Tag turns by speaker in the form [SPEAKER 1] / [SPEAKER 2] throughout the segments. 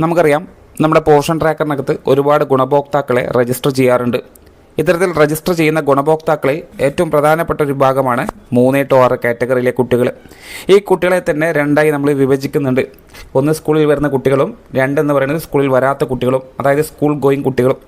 [SPEAKER 1] നമുക്കറിയാം നമ്മുടെ പോഷൻ ട്രാക്കറിനകത്ത് ഒരുപാട് ഗുണഭോക്താക്കളെ രജിസ്റ്റർ ചെയ്യാറുണ്ട്. ഇത്തരത്തിൽ രജിസ്റ്റർ ചെയ്യുന്ന ഗുണഭോക്താക്കളെ ഏറ്റവും പ്രധാനപ്പെട്ട ഒരു വിഭാഗമാണ് മൂന്ന് ടു ആറ് കാറ്റഗറിയിലെ കുട്ടികൾ ഈ കുട്ടികളെ തന്നെ രണ്ടായി നമ്മൾ വിഭജിക്കുന്നുണ്ട്. ഒന്ന് സ്കൂളിൽ വരുന്ന കുട്ടികളും രണ്ടെന്ന് പറയുന്നത് സ്കൂളിൽ വരാത്ത കുട്ടികളും അതായത് സ്കൂൾ ഗോയിങ് കുട്ടികളും.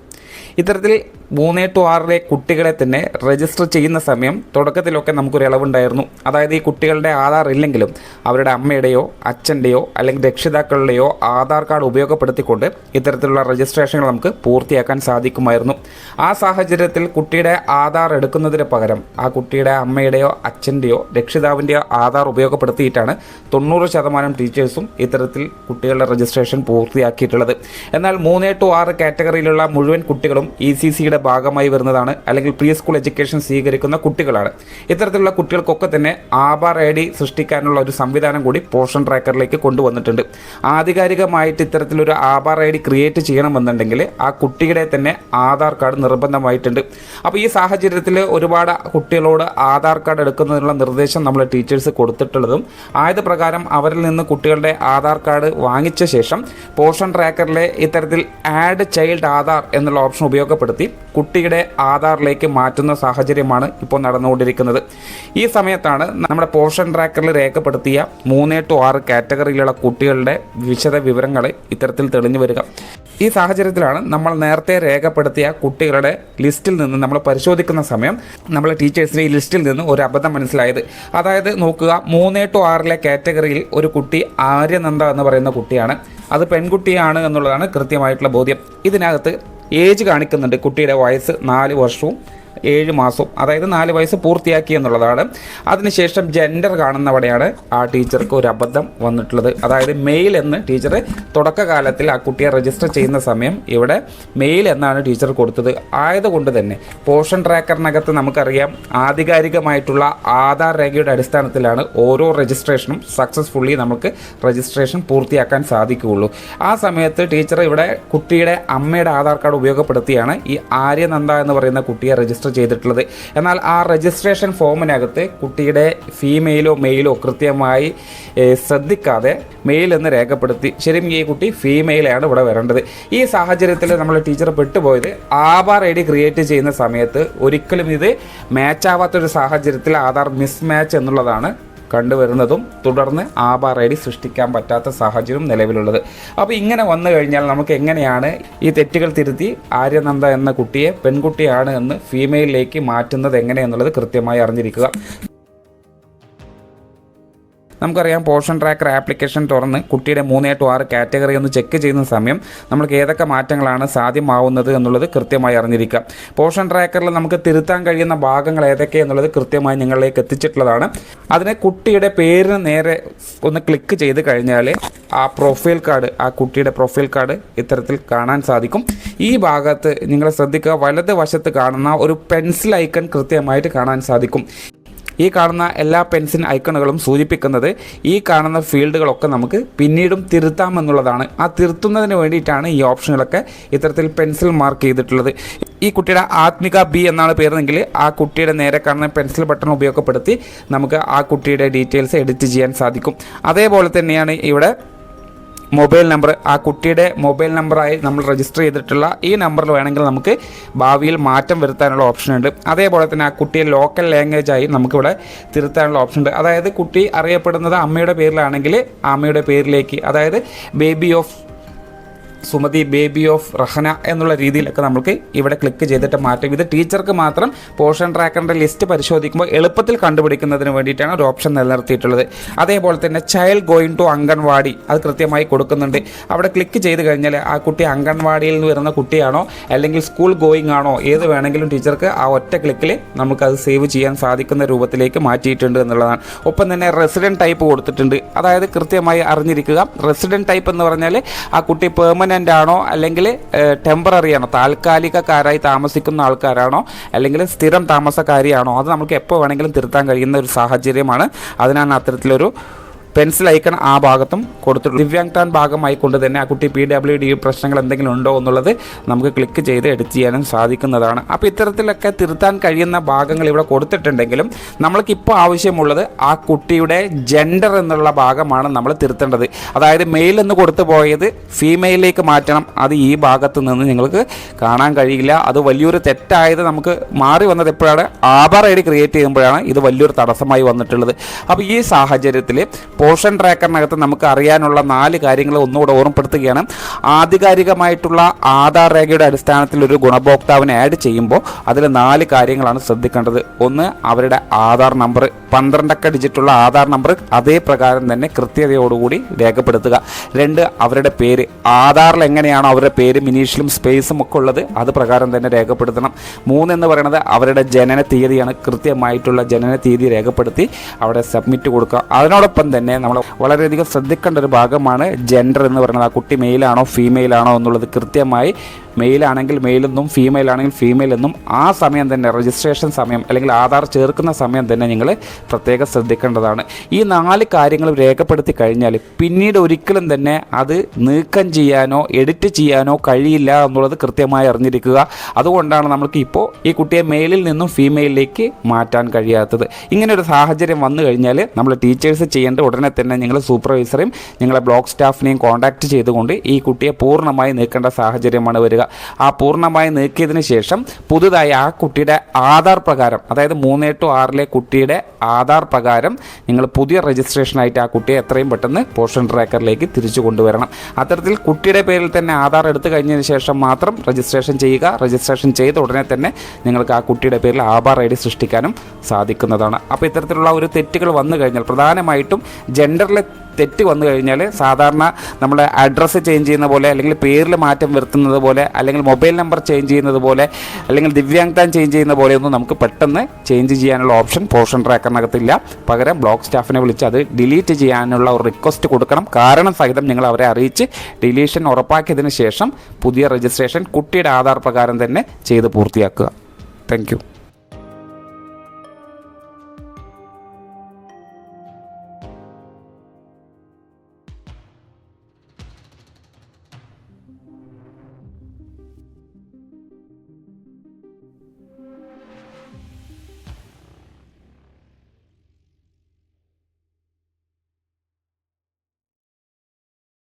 [SPEAKER 1] ഇത്തരത്തിൽ മൂന്ന് ടു ആറിലെ കുട്ടികളെ തന്നെ രജിസ്റ്റർ ചെയ്യുന്ന സമയം തുടക്കത്തിലൊക്കെ നമുക്കൊരു ഇളവുണ്ടായിരുന്നു. അതായത് ഈ കുട്ടികളുടെ ആധാർ ഇല്ലെങ്കിലും അവരുടെ അമ്മയുടെയോ അച്ഛന്റെയോ അല്ലെങ്കിൽ രക്ഷിതാക്കളുടെയോ ആധാർ കാർഡ് ഉപയോഗപ്പെടുത്തിക്കൊണ്ട് ഇത്തരത്തിലുള്ള രജിസ്ട്രേഷനുകൾ നമുക്ക് പൂർത്തിയാക്കാൻ സാധിക്കുമായിരുന്നു. ആ സാഹചര്യത്തിൽ കുട്ടിയുടെ ആധാർ എടുക്കുന്നതിന് പകരം ആ കുട്ടിയുടെ അമ്മയുടെയോ അച്ഛന്റെയോ രക്ഷിതാവിന്റെയോ ആധാർ ഉപയോഗപ്പെടുത്തിയിട്ടാണ് തൊണ്ണൂറ് ശതമാനം ടീച്ചേഴ്സും ഇത്തരത്തിൽ കുട്ടികളുടെ രജിസ്ട്രേഷൻ പൂർത്തിയാക്കിയിട്ടുള്ളത്. എന്നാൽ മൂന്ന് ടു ആറ് കാറ്റഗറിയിലുള്ള മുഴുവൻ കുട്ടികളും ഇ സി സിയുടെ ഭാഗമായി വരുന്നതാണ്. അല്ലെങ്കിൽ പ്രീ സ്കൂൾ എഡ്യൂക്കേഷൻ സ്വീകരിക്കുന്ന കുട്ടികളാണ്. ഇത്തരത്തിലുള്ള കുട്ടികൾക്കൊക്കെ തന്നെ ആധാർ ഐ ഡി സൃഷ്ടിക്കാനുള്ള ഒരു സംവിധാനം കൂടി പോഷൻ ട്രാക്കറിലേക്ക് കൊണ്ടുവന്നിട്ടുണ്ട്. ആധികാരികമായിട്ട് ഇത്തരത്തിലൊരു ആധാർ ഐ ഡി ക്രിയേറ്റ് ചെയ്യണമെന്നുണ്ടെങ്കിൽ ആ കുട്ടിയുടെ തന്നെ ആധാർ കാർഡ് നിർബന്ധമായിട്ടുണ്ട്. അപ്പോൾ ഈ സാഹചര്യത്തിൽ ഒരുപാട് കുട്ടികളോട് ആധാർ കാർഡ് എടുക്കുന്നതിനുള്ള നിർദ്ദേശം നമ്മൾ ടീച്ചേഴ്സ് കൊടുത്തിട്ടുള്ളതും ആയത് പ്രകാരം അവരിൽ നിന്ന് കുട്ടികളുടെ ആധാർ കാർഡ് വാങ്ങിച്ച ശേഷം പോഷൻ ട്രാക്കറിലെ ഇത്തരത്തിൽ ആഡ് ചൈൽഡ് ആധാർ എന്നുള്ള ഓപ്ഷൻ ഉപയോഗപ്പെടുത്തി കുട്ടിയുടെ ആധാറിലേക്ക് മാറ്റുന്ന സാഹചര്യമാണ് ഇപ്പോൾ നടന്നുകൊണ്ടിരിക്കുന്നത്. ഈ സമയത്താണ് നമ്മുടെ പോഷൻ ട്രാക്കറിൽ രേഖപ്പെടുത്തിയ മൂന്ന് ടു ആറ് കാറ്റഗറിയിലുള്ള കുട്ടികളുടെ വിശദ വിവരങ്ങൾ ഇത്തരത്തിൽ തെളിഞ്ഞു വരിക. ഈ സാഹചര്യത്തിലാണ് നമ്മൾ നേരത്തെ രേഖപ്പെടുത്തിയ കുട്ടികളുടെ ലിസ്റ്റിൽ നിന്ന് നമ്മൾ പരിശോധിക്കുന്ന സമയം നമ്മൾ ടീച്ചേഴ്സിന് ഈ ലിസ്റ്റിൽ നിന്ന് ഒരു അബദ്ധം മനസ്സിലായത്. അതായത് നോക്കുക മൂന്ന് ടു ആറിലെ കാറ്റഗറിയിൽ ഒരു കുട്ടി ആര്യനന്ദ എന്ന് പറയുന്ന കുട്ടിയാണ്. അത് പെൺകുട്ടിയാണ് എന്നുള്ളതാണ് കൃത്യമായിട്ടുള്ള ബോധ്യം. ഇതിനകത്ത് ഏജ് കാണിക്കുന്നുണ്ട് കുട്ടിയുടെ വയസ്സ് നാല് വർഷവും ഏഴ് മാസവും അതായത് നാല് വയസ്സ് പൂർത്തിയാക്കി എന്നുള്ളതാണ്. അതിനുശേഷം ജെൻഡർ കാണുന്നവിടെയാണ് ആ ടീച്ചർക്ക് ഒരു അബദ്ധം വന്നിട്ടുള്ളത്. അതായത് മെയിൽ എന്ന് ടീച്ചർ തുടക്കകാലത്തിൽ ആ കുട്ടിയെ രജിസ്റ്റർ ചെയ്യുന്ന സമയം ഇവിടെ മെയിൽ എന്നാണ് ടീച്ചർ കൊടുത്തത്. ആയതുകൊണ്ട് തന്നെ പോഷൻ ട്രാക്കറിനകത്ത് നമുക്കറിയാം ആധികാരികമായിട്ടുള്ള ആധാർ രേഖയുടെ അടിസ്ഥാനത്തിലാണ് ഓരോ രജിസ്ട്രേഷനും സക്സസ്ഫുള്ളി നമുക്ക് രജിസ്ട്രേഷൻ പൂർത്തിയാക്കാൻ സാധിക്കുകയുള്ളൂ. ആ സമയത്ത് ടീച്ചർ ഇവിടെ കുട്ടിയുടെ അമ്മയുടെ ആധാർ കാർഡ് ഉപയോഗപ്പെടുത്തിയാണ് ഈ ആര്യനന്ദ എന്ന് പറയുന്ന കുട്ടിയെ രജിസ്റ്റർ ചെയ്തിട്ടുള്ളത്. എന്നാൽ ആ രജിസ്ട്രേഷൻ ഫോമിനകത്ത് കുട്ടിയുടെ ഫീമെയിലോ മെയിലോ കൃത്യമായി ശ്രദ്ധിക്കാതെ മെയിൽ എന്ന് രേഖപ്പെടുത്തി ശരിക്കും ഈ കുട്ടി ഫീമെയിലാണ് ഇവിടെ വരേണ്ടത്. ഈ സാഹചര്യത്തിൽ നമ്മൾ ടീച്ചർ പെട്ടുപോയത് ആധാർ ഐ ഡി ക്രിയേറ്റ് ചെയ്യുന്ന സമയത്ത് ഒരിക്കലും ഇത് മാച്ചാവാത്തൊരു സാഹചര്യത്തിൽ ആധാർ മിസ് മാച്ച് എന്നുള്ളതാണ് കണ്ടുവരുന്നതും തുടർന്ന് ആബാർ ഐ ഡി സൃഷ്ടിക്കാൻ പറ്റാത്ത സാഹചര്യം നിലവിലുള്ളത്. അപ്പോൾ ഇങ്ങനെ വന്നു കഴിഞ്ഞാൽ നമുക്ക് എങ്ങനെയാണ് ഈ തെറ്റുകൾ തിരുത്തി ആര്യനന്ദ എന്ന കുട്ടിയെ പെൺകുട്ടിയാണ് എന്ന് ഫീമെയിലിലേക്ക് മാറ്റുന്നത് എങ്ങനെയെന്നുള്ളത് കൃത്യമായി അറിഞ്ഞിരിക്കുക. നമുക്കറിയാം പോർഷൻ ട്രാക്കർ ആപ്ലിക്കേഷൻ തുറന്ന് കുട്ടിയുടെ മൂന്ന് ടു ആറ് കാറ്റഗറി ഒന്ന് ചെക്ക് ചെയ്യുന്ന സമയം നമുക്ക് ഏതൊക്കെ മാറ്റങ്ങളാണ് സാധ്യമാവുന്നത് എന്നുള്ളത് കൃത്യമായി അറിഞ്ഞിരിക്കുക പോർഷൻ ട്രാക്കറിൽ നമുക്ക് തിരുത്താൻ കഴിയുന്ന ഭാഗങ്ങൾ ഏതൊക്കെ എന്നുള്ളത് കൃത്യമായി നിങ്ങളിലേക്ക് എത്തിച്ചിട്ടുള്ളതാണ്. അതിനെ കുട്ടിയുടെ പേരിന് നേരെ ഒന്ന് ക്ലിക്ക് ചെയ്ത് കഴിഞ്ഞാൽ ആ പ്രൊഫൈൽ കാർഡ് ആ കുട്ടിയുടെ പ്രൊഫൈൽ കാർഡ് ഇത്തരത്തിൽ കാണാൻ സാധിക്കും. ഈ ഭാഗത്ത് നിങ്ങൾ ശ്രദ്ധിക്കുക വലത് വശത്ത് കാണുന്ന ഒരു പെൻസിൽ ഐക്കൺ കൃത്യമായിട്ട് കാണാൻ സാധിക്കും. ഈ കാണുന്ന എല്ലാ പെൻസിൽ ഐക്കണുകളും സൂചിപ്പിക്കുന്നത് ഈ കാണുന്ന ഫീൽഡുകളൊക്കെ നമുക്ക് പിന്നീടും തിരുത്താമെന്നുള്ളതാണ് ആ തിരുത്തുന്നതിന് വേണ്ടിയിട്ടാണ് ഈ ഓപ്ഷനുകളൊക്കെ ഇത്തരത്തിൽ പെൻസിൽ മാർക്ക് ചെയ്തിട്ടുള്ളത്. ഈ കുട്ടിയുടെ ആത്മിക ബി എന്നാണ് പേരെങ്കിൽ ആ കുട്ടിയുടെ നേരെ കാണുന്ന പെൻസിൽ ബട്ടൺ ഉപയോഗപ്പെടുത്തി നമുക്ക് ആ കുട്ടിയുടെ ഡീറ്റെയിൽസ് എഡിറ്റ് ചെയ്യാൻ സാധിക്കും. അതേപോലെ തന്നെയാണ് ഇവിടെ മൊബൈൽ നമ്പർ ആ കുട്ടിയുടെ മൊബൈൽ നമ്പറായി നമ്മൾ രജിസ്റ്റർ ചെയ്തിട്ടുള്ള ഈ നമ്പറിൽ വേണമെങ്കിൽ നമുക്ക് ഭാവിയിൽ മാറ്റം വരുത്താനുള്ള ഓപ്ഷൻ ഉണ്ട്. അതേപോലെ തന്നെ ആ കുട്ടിയെ ലോക്കൽ ലാംഗ്വേജായി നമുക്കിവിടെ തിരുത്താനുള്ള ഓപ്ഷൻ ഉണ്ട്. അതായത് കുട്ടി അറിയപ്പെടുന്നത് അമ്മയുടെ പേരിലാണെങ്കിൽ അമ്മയുടെ പേരിലേക്ക് അതായത് baby of Sumathi baby of Rahana എന്നുള്ള രീതിയിലൊക്കെ നമുക്ക് ഇവിടെ ക്ലിക്ക് ചെയ്തിട്ട് മാറ്റും. ഇത് ടീച്ചർക്ക് മാത്രം പോർഷൻ ട്രാക്കറിന്റെ ലിസ്റ്റ് പരിശോധിക്കുമ്പോൾ എളുപ്പത്തിൽ കണ്ടുപിടിക്കുന്നതിന് വേണ്ടിയിട്ടാണ് ഒരു ഓപ്ഷൻ നിലനിർത്തിയിട്ടുള്ളത്. അതേപോലെ തന്നെ ചൈൽഡ് ഗോയിങ് ടു അംഗൻവാടി അത് കൃത്യമായി കൊടുക്കുന്നുണ്ട്. അവിടെ ക്ലിക്ക് ചെയ്ത് കഴിഞ്ഞാൽ ആ കുട്ടി അംഗൻവാടിയിൽ നിന്ന് വരുന്ന കുട്ടിയാണോ അല്ലെങ്കിൽ സ്കൂൾ ഗോയിങ് ആണോ ഏത് വേണമെങ്കിലും ടീച്ചർക്ക് ആ ഒറ്റ ക്ലിക്കിൽ നമുക്കത് സേവ് ചെയ്യാൻ സാധിക്കുന്ന രൂപത്തിലേക്ക് മാറ്റിയിട്ടുണ്ട് എന്നുള്ളതാണ്. ഒപ്പം തന്നെ റെസിഡന്റ് ടൈപ്പ് കൊടുത്തിട്ടുണ്ട്. അതായത് കൃത്യമായി അറിഞ്ഞിരിക്കുക. റെസിഡന്റ് ടൈപ്പ് എന്ന് പറഞ്ഞാൽ ആ കുട്ടി പെർമനന്റ് ആണോ? അല്ലെങ്കിൽ ടെമ്പററി ആണോ? താൽക്കാലികക്കാരായി താമസിക്കുന്ന ആൾക്കാരാണോ? അല്ലെങ്കിൽ സ്ഥിരം താമസക്കാരിയാണോ? അത് നമുക്ക് എപ്പോൾ വേണമെങ്കിലും തിരുത്താൻ കഴിയുന്ന ഒരു സാഹചര്യമാണ്. അതിനാണ് അത്തരത്തിലൊരു പെൻസിൽ ഐക്കൺ ആ ഭാഗത്തും കൊടുത്തിട്ടുണ്ട് ഭാഗമായി കൊണ്ട് തന്നെ ആ കുട്ടി പി ഡബ്ല്യു ഡി പ്രശ്നങ്ങൾ എന്തെങ്കിലും ഉണ്ടോ എന്നുള്ളത് നമുക്ക് ക്ലിക്ക് ചെയ്ത് എഡിറ്റ് ചെയ്യാനും സാധിക്കുന്നതാണ്. അപ്പോൾ ഇത്തരത്തിലൊക്കെ തിരുത്താൻ കഴിയുന്ന ഭാഗങ്ങൾ ഇവിടെ കൊടുത്തിട്ടുണ്ടെങ്കിലും നമ്മൾക്ക് ഇപ്പോൾ ആവശ്യമുള്ളത് ആ കുട്ടിയുടെ ജെൻഡർ എന്നുള്ള ഭാഗമാണ് നമ്മൾ തിരുത്തേണ്ടത്. അതായത് മെയിൽ എന്ന് കൊടുത്തു പോയത് ഫീമെയിലേക്ക് മാറ്റണം. അത് ഈ ഭാഗത്ത് നിന്ന് നിങ്ങൾക്ക് കാണാൻ കഴിയില്ല. അത് വലിയൊരു തെറ്റായത് നമുക്ക് മാറി വന്നത് എപ്പോഴാണ്? ആധാർ ഐ ഡി ക്രിയേറ്റ് ചെയ്യുമ്പോഴാണ് ഇത് വലിയൊരു തടസ്സമായി വന്നിട്ടുള്ളത്. അപ്പോൾ ഈ സാഹചര്യത്തിൽ പോർഷൻ ട്രാക്കറിനകത്ത് നമുക്ക് അറിയാനുള്ള നാല് കാര്യങ്ങൾ ഒന്നുകൂടെ ഓർമ്മപ്പെടുത്തുകയാണ്. ആധികാരികമായിട്ടുള്ള ആധാർ രേഖയുടെ അടിസ്ഥാനത്തിൽ ഒരു ഗുണഭോക്താവിനെ ആഡ് ചെയ്യുമ്പോൾ അതിൽ നാല് കാര്യങ്ങളാണ് ശ്രദ്ധിക്കേണ്ടത്. ഒന്ന് അവരുടെ ആധാർ നമ്പർ പന്ത്രണ്ടക്ക ഡിജിറ്റുള്ള ആധാർ നമ്പർ അതേ പ്രകാരം തന്നെ കൃത്യതയോടുകൂടി രേഖപ്പെടുത്തുക. രണ്ട് അവരുടെ പേര് ആധാറിൽ എങ്ങനെയാണോ അവരുടെ പേര് മിനീഷിലും സ്പേസും ഒക്കെ ഉള്ളത് അത് പ്രകാരം തന്നെ രേഖപ്പെടുത്തണം. മൂന്ന് എന്ന് പറയുന്നത് അവരുടെ ജനന തീയതിയാണ് കൃത്യമായിട്ടുള്ള ജനന തീയതി രേഖപ്പെടുത്തി അവിടെ സബ്മിറ്റ് കൊടുക്കുക. അതിനോടൊപ്പം തന്നെ നമ്മൾ വളരെയധികം ശ്രദ്ധിക്കേണ്ട ഒരു ഭാഗമാണ് ജെൻഡർ എന്ന് പറയുന്നത്. ആ കുട്ടി മെയിലാണോ ഫീമെയിലാണോ എന്നുള്ളത് കൃത്യമായി മെയിൽ ആണെങ്കിൽ മെയിലെന്നും ഫീമെയിൽ ആണെങ്കിൽ ഫീമെയിൽ എന്നും ആ സമയം തന്നെ രജിസ്ട്രേഷൻ സമയം അല്ലെങ്കിൽ ആധാർ ചേർക്കുന്ന സമയം തന്നെ നിങ്ങൾ പ്രത്യേകം ശ്രദ്ധിക്കേണ്ടതാണ്. ഈ നാല് കാര്യങ്ങൾ രേഖപ്പെടുത്തി കഴിഞ്ഞാൽ പിന്നീട് ഒരിക്കലും തന്നെ അത് നീക്കം ചെയ്യാനോ എഡിറ്റ് ചെയ്യാനോ കഴിയില്ല എന്നുള്ളത് കൃത്യമായി അറിഞ്ഞിരിക്കുക. അതുകൊണ്ടാണ് നമുക്ക് ഇപ്പോൾ ഈ കുട്ടിയെ മെയിലിൽ നിന്നും ഫീമെയിലിലേക്ക് മാറ്റാൻ കഴിയാത്തത്. ഇങ്ങനെ ഒരു സാഹചര്യം വന്നു കഴിഞ്ഞാൽ നമ്മൾ ടീച്ചേഴ്സ് ചെയ്യേണ്ട ഉടനെ തന്നെ നിങ്ങൾ സൂപ്പർവൈസറെയും നിങ്ങളെ ബ്ലോക്ക് സ്റ്റാഫിനെയും കോൺടാക്ട് ചെയ്തുകൊണ്ട് ഈ കുട്ടിയെ പൂർണമായി നീക്കേണ്ട സാഹചര്യമാണ് വരിക. ആ പൂർണമായി നീക്കിയതിന് ശേഷം പുതുതായി ആ കുട്ടിയുടെ ആധാർ പ്രകാരം അതായത് മൂന്ന് ടു ആറിലെ കുട്ടിയുടെ ആധാർ പ്രകാരം നിങ്ങൾ പുതിയ രജിസ്ട്രേഷനായിട്ട് ആ കുട്ടിയെ എത്രയും പെട്ടെന്ന് പോഷൻ ട്രാക്കറിലേക്ക് തിരിച്ചു കൊണ്ടുവരണം. അത്തരത്തിൽ കുട്ടിയുടെ പേരിൽ തന്നെ ആധാർ എടുത്തു കഴിഞ്ഞതിന് ശേഷം മാത്രം രജിസ്ട്രേഷൻ ചെയ്യുക. രജിസ്ട്രേഷൻ ചെയ്ത ഉടനെ തന്നെ നിങ്ങൾക്ക് ആ കുട്ടിയുടെ പേരിൽ ആധാർ ഐ ഡി സൃഷ്ടിക്കാനും സാധിക്കുന്നതാണ്. അപ്പോൾ ഇത്തരത്തിലുള്ള ഒരു തെറ്റുകൾ വന്നു കഴിഞ്ഞാൽ പ്രധാനമായിട്ടും ജെൻഡറിലെ തെറ്റ് വന്നു കഴിഞ്ഞാൽ സാധാരണ നമ്മൾ അഡ്രസ്സ് ചേഞ്ച് ചെയ്യുന്ന പോലെ അല്ലെങ്കിൽ പേരിൽ മാറ്റം വരുത്തുന്നത് പോലെ അല്ലെങ്കിൽ മൊബൈൽ നമ്പർ ചേഞ്ച് ചെയ്യുന്നത് പോലെ അല്ലെങ്കിൽ ദിവ്യാങ്താൻ ചേഞ്ച് ചെയ്യുന്ന പോലെയൊന്നും നമുക്ക് പെട്ടെന്ന് ചേഞ്ച് ചെയ്യാനുള്ള ഓപ്ഷൻ പോർഷൻ ട്രാക്കറിനകത്തില്ല പകരം ബ്ലോക്ക് സ്റ്റാഫിനെ വിളിച്ച് അത് ഡിലീറ്റ് ചെയ്യാനുള്ള ഒരു റിക്വസ്റ്റ് കൊടുക്കണം. കാരണം സഹിതം നിങ്ങൾ അവരെ അറിയിച്ച് ഡിലീഷൻ ഉറപ്പാക്കിയതിന് ശേഷം പുതിയ രജിസ്ട്രേഷൻ കുട്ടിയുടെ ആധാർ പ്രകാരം തന്നെ ചെയ്ത് പൂർത്തിയാക്കുക. താങ്ക്